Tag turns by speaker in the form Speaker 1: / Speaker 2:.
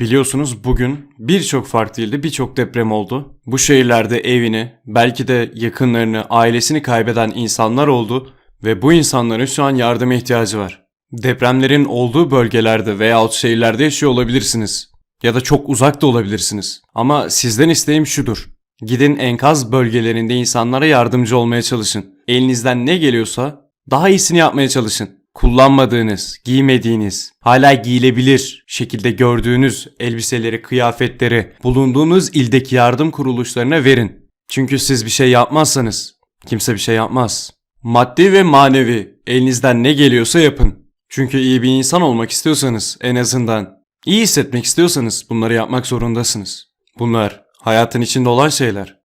Speaker 1: Biliyorsunuz bugün birçok farklı ilde birçok deprem oldu. Bu şehirlerde evini, belki de yakınlarını, ailesini kaybeden insanlar oldu ve bu insanların şu an yardıma ihtiyacı var. Depremlerin olduğu bölgelerde veyahut şehirlerde yaşıyor olabilirsiniz. Ya da çok uzak da olabilirsiniz. Ama sizden isteğim şudur. Gidin enkaz bölgelerinde insanlara yardımcı olmaya çalışın. Elinizden ne geliyorsa daha iyisini yapmaya çalışın. Kullanmadığınız, giymediğiniz, hala giyilebilir şekilde gördüğünüz elbiseleri, kıyafetleri bulunduğunuz ildeki yardım kuruluşlarına verin. Çünkü siz bir şey yapmazsanız kimse bir şey yapmaz. Maddi ve manevi elinizden ne geliyorsa yapın. Çünkü iyi bir insan olmak istiyorsanız en azından iyi hissetmek istiyorsanız bunları yapmak zorundasınız. Bunlar hayatın içinde olan şeyler.